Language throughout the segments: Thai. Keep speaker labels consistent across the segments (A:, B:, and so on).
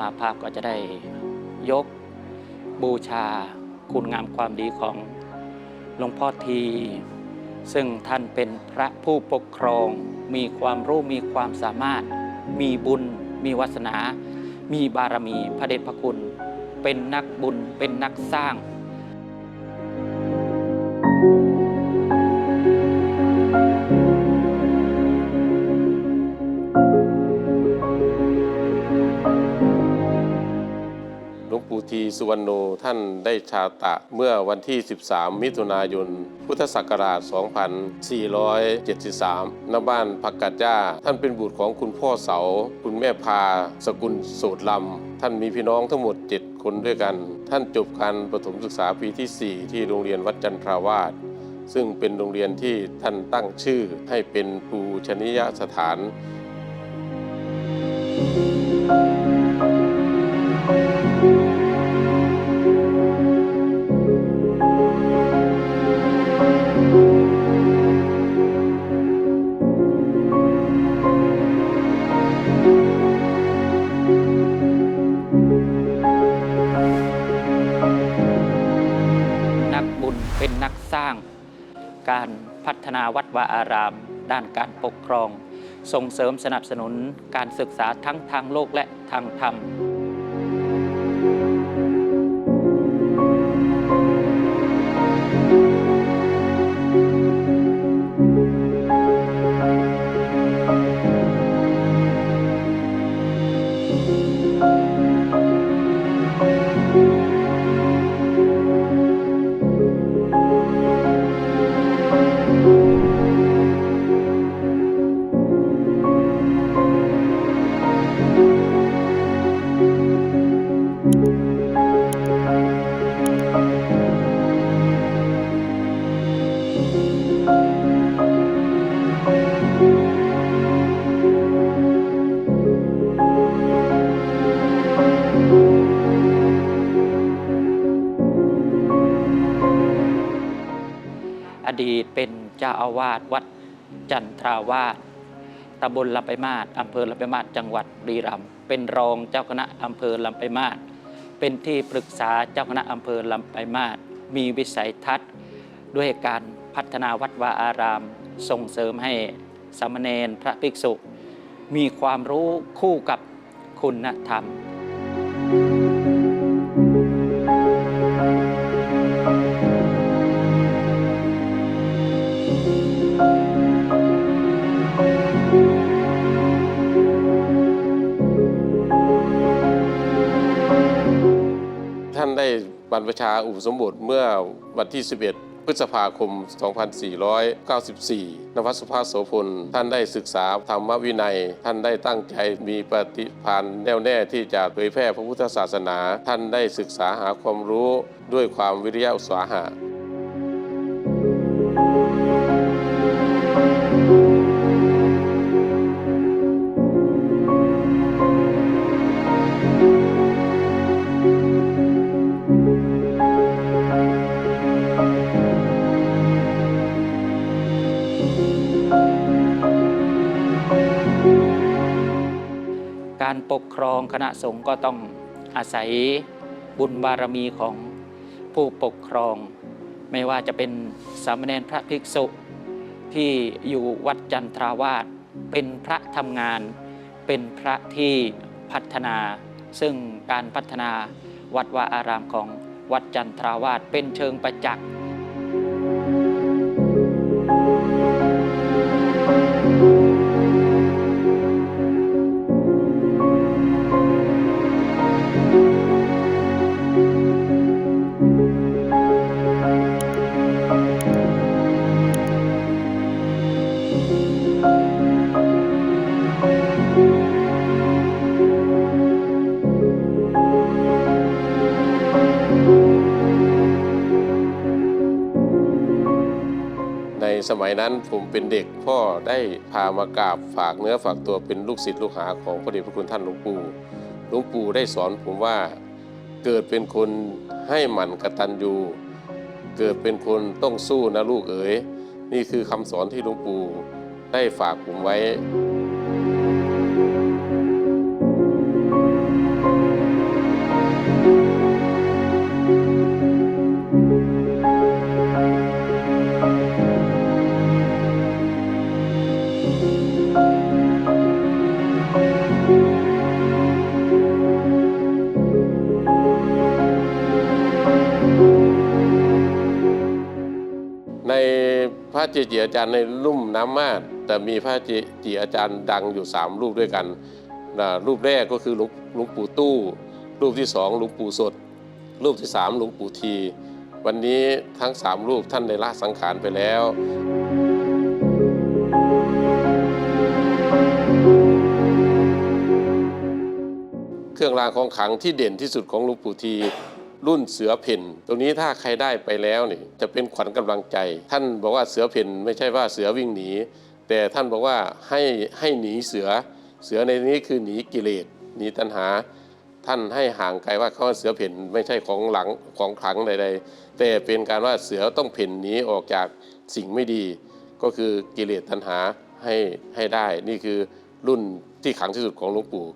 A: มาภาพก็จะได้ยกบูชาคุณงามความดีของหลวงพ่อที ซึ่งท่านเป็นพระผู้ปกครอง มีความรู้มีความสามารถ มีบุญ มีวาสนา มีบารมีพระเดชพระคุณ เป็นนักบุญเป็นนักสร้าง
B: ทีสุวรรณโนท่านได้ชาตะเมื่อวันที่ 13 มิถุนายน พุทธศักราช 2473 ณ บ้านผักกัดย่า ท่านเป็นบุตรของคุณพ่อเสา คุณแม่พา สกุลโสดลำ ท่านมีพี่น้องทั้งหมด 7 คนด้วยกัน ท่านจบการประถมศึกษาปีที่ 4 ที่โรงเรียนวัดจันทราวาสซึ่งเป็นโรงเรียนที่ท่านตั้งชื่อให้เป็นปูชนียสถาน
A: นาวัดวาอาราม ด้านการปกครอง ส่งเสริมสนับสนุนการศึกษาทั้งทางโลกและทางธรรม เป็นเจ้าอาวาสวัดจันทราวาสตำบลลำไปมาศอำเภอลำไปมาศจังหวัดบุรีรัมย์เป็นรองเจ้าคณะอำเภอลำไปมาศเป็นที่ปรึกษาเจ้าคณะอำเภอลำไปมาศมีวิสัยทัศน์ ด้วยการพัฒนาวัดวาอาราม ส่งเสริมให้สามเณรพระภิกษุ มีความรู้คู่กับคุณธรรม
B: รรพชาอุปสมบทเมื่อวันที่ 11 พฤษภาคม 2494 นวัสุภาโสพล ท่านได้ศึกษาธรรมวินัย ท่านได้ตั้งใจมีปฏิภาณแน่วแน่ที่จะเผยแพร่พระพุทธศาสนา ท่านได้ศึกษาหาความรู้ด้วยความวิริยะอุตสาหะ
A: ครองคณะสงฆ์ก็ต้องอาศัยบุญบารมีของผู้ปกครอง ไม่ว่าจะเป็นสามเณรพระภิกษุที่อยู่วัดจันทราวาสเป็นพระทำงาน เป็นพระที่พัฒนา ซึ่งการพัฒนาวัดวาอารามของวัดจันทราวาสเป็นเชิงประจักษ์
B: สมัยนั้นผมเป็นเด็กพ่อได้พามากราบฝากเนื้อฝากตัวเป็นลูกศิษย์ลูกหาของพระเดชพระคุณท่านหลวงปู่หลวงปู่ได้สอนผมว่าเกิดเป็นคนให้หมั่นกตัญญูเกิดเป็นคนต้องสู้นะลูกเอ๋ยนี่คือคำสอนที่หลวงปู่ได้ฝากผมไว้ จจิอาจารย์ในลุ่มน้ำมาดแต่มีพระเจจิอาจารย์ดังอยู่ 3 รูปด้วยกันนะรูปแรกก็คือหลวงหลวงปู่ตู้ รูปที่สองหลวงปู่สด รูปที่สามหลวงปู่ที วันนี้ทั้งสามรูปท่านได้ละสังขารไปแล้วเครื่องรางของขลังที่เด่นที่สุดของหลวงปู่ที รุ่นเสือเพ่นตรงนี้ถ้าใครได้ไปแล้วนี่จะเป็นขวัญกำลังใจ ท่านบอกว่าเสือเพ่นไม่ใช่ว่าเสือวิ่งหนี แต่ท่านบอกว่าให้ให้หนีเสือเสือในนี้คือหนีกิเลสหนีตัณหา ท่านให้ห่างไกลว่าเขาเสือเพ่นไม่ใช่ของหลังของขลังใดๆ แต่เป็นการว่าเสือต้องเพ่นหนีออกจากสิ่งไม่ดี ก็คือกิเลสตัณหาให้ให้ได้ นี่คือรุ่นที่ขังที่สุดของหลวงปู่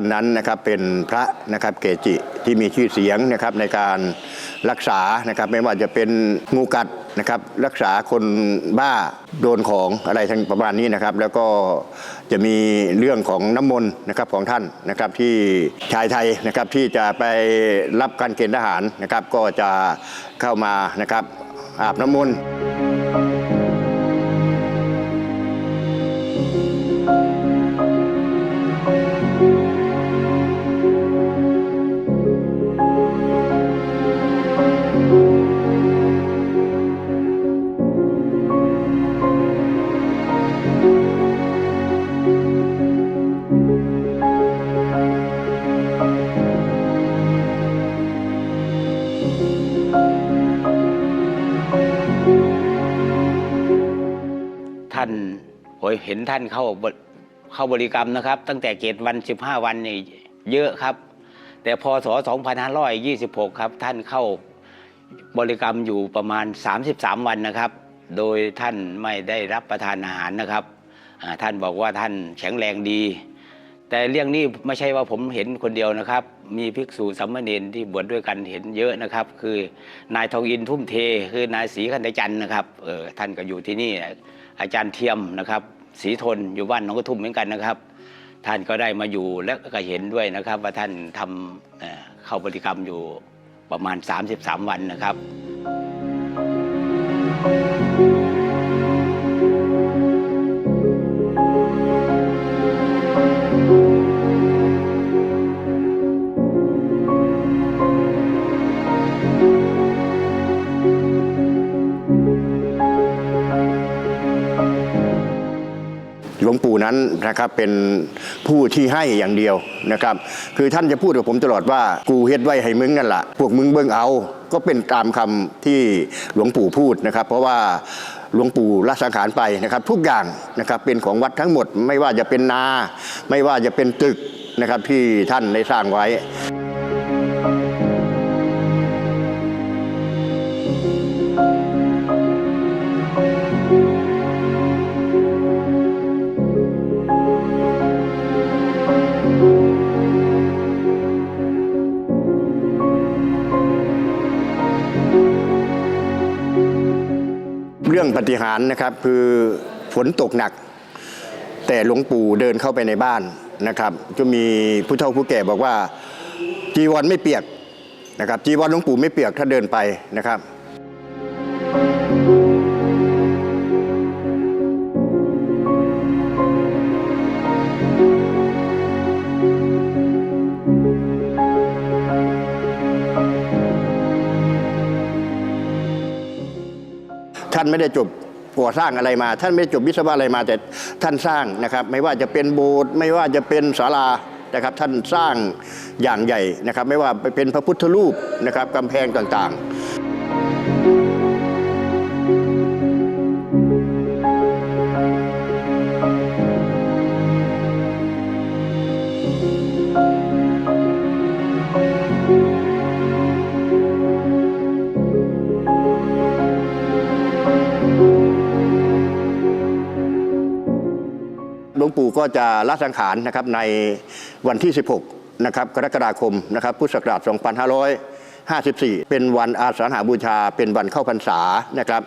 B: า
C: นนั้นนะครับเป็นพระนะครับเกจิที่มีชื่อเสียงนะครับในการรักษานะครับไม่ว่าจะเป็นงูกัดนะครับรักษาคนบ้าโดนของอะไรทั้งประมาณนี้นะครับ แล้วก็จะมีเรื่องของน้ำมนต์นะครับของท่านนะครับที่ชายไทยนะครับที่จะไปรับการเกณฑ์ทหารนะครับก็จะเข้ามานะครับอาบน้ำมนต์
D: ท่านเข้าบเข้าบริกรรมนะครับ ตั้งแต่เกตวัน 15 วันนี่เยอะครับ แต่พศ 2526 ครับท่านเข้าบริกรรมอยู่ประมาณ 33 วันนะครับ โดยท่านไม่ได้รับประทานอาหารนะครับ ท่านบอกว่าท่านแข็งแรงดี แต่เรื่องนี้ไม่ใช่ว่าผมเห็นคนเดียวนะครับ มีภิกษุสามเณรที่บวชด้วยกันเห็นเยอะนะครับ คือนายทองอินทุ่มเท คือนายศรีคันธจันทร์นะครับเออท่านก็อยู่ที่นี่อาจารย์เทียมนะครับ ศรีทนอยู่บ้านหนองกระทุ่มเหมือนกันนะครับ ท่านก็ได้มาอยู่และก็เห็นด้วยนะครับ ว่าท่านทำเข้าปฏิกรรมอยู่ประมาณ 33 วันนะครับ
C: นะครับเป็นผู้ที่ให้อย่างเดียวนะครับ คือท่านจะพูดกับผมตลอดว่ากูเฮ็ดไว้ให้มึงนั่นแหละพวกมึงเบิ่งเอา ก็เป็นตามคำที่หลวงปู่พูดนะครับ เพราะว่าหลวงปู่ละสังขารไปนะครับทุกอย่างนะครับเป็นของวัดทั้งหมด ไม่ว่าจะเป็นนา ไม่ว่าจะเป็นตึกนะครับที่ท่านได้สร้างไว้ รื่องปฏิหารนะครับคือฝนตกหนัก แต่หลวงปู่เดินเข้าไปในบ้านนะครับก็มีผู้เฒ่าผู้แก่บอกว่าจีวรไม่เปียกนะครับจีวรหลวงปู่ไม่เปียกถ้าเดินไปนะครับ ท่านไม่ได้จบก่อสร้างอะไรมา ท่านไม่ได้จบวิศวะอะไรมาแต่ท่านสร้างนะครับ ไม่ว่าจะเป็นโบสถ์ไม่ว่าจะเป็นศาลานะครับ ท่านสร้างอย่างใหญ่นะครับ ไม่ว่าเป็นพระพุทธรูปนะครับกำแพงต่างๆ งปู่ก็จะละสังขารนะครับในวันที่ 16นะครับกรกฎาคมนะครับพุทธศักราช 2554 เป็นวันอาสาฬหาบูชาเป็นวันเข้าพรรษานะครับ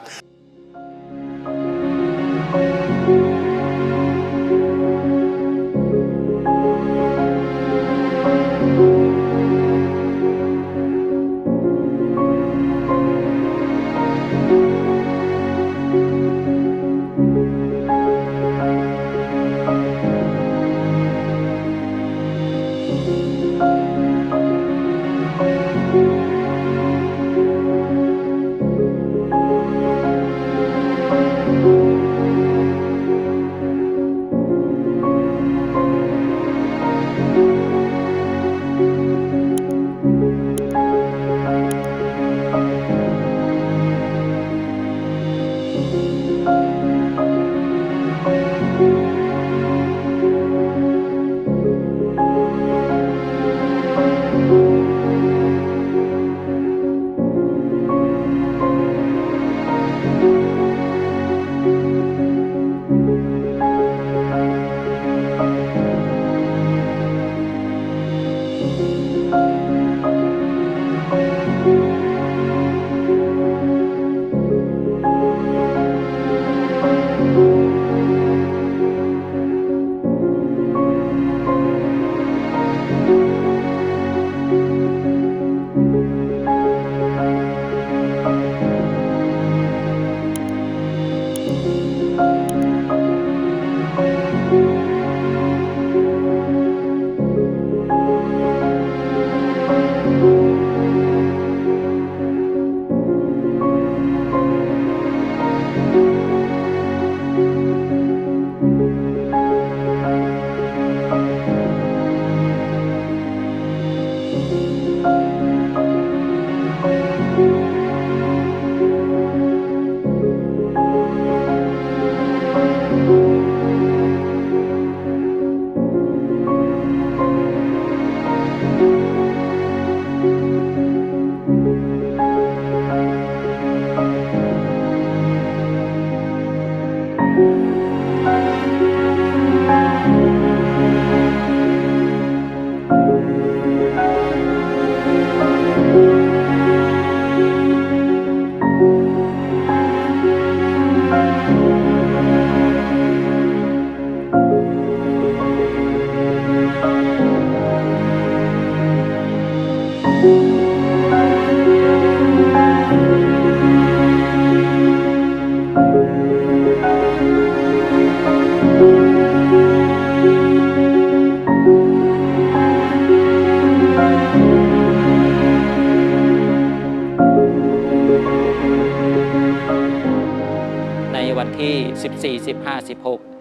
A: ที่ 14 15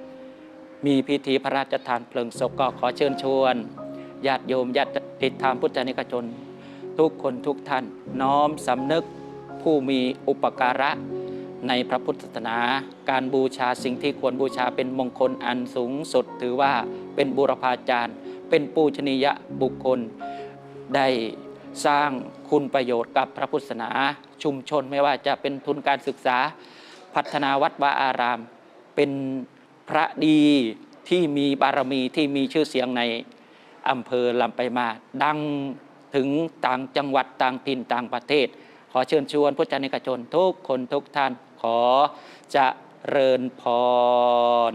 A: 16 มีพิธีพระราชทานเพลิงศพก็ขอเชิญชวนญาติโยมญาติติดตามพุทธนิกชน ทุกคนทุกท่านน้อมสำนึกผู้มีอุปการะในพระพุทธศาสนา การบูชาสิ่งที่ควรบูชาเป็นมงคลอันสูงสุด ถือว่าเป็นบุรพาจารย์ เป็นปูชนียบุคคล ได้สร้างคุณประโยชน์กับพระพุทธศาสนา ชุมชนไม่ว่าจะเป็นทุนการศึกษา พัฒนาวัดวาอาราม เป็นพระดีที่มีบารมีที่มีชื่อเสียงในอำเภอลำไปมา ดังถึงต่างจังหวัดต่างถิ่นต่างประเทศ ขอเชิญชวนพุทธนิกชนทุกคนทุกท่านขอจะเริญพร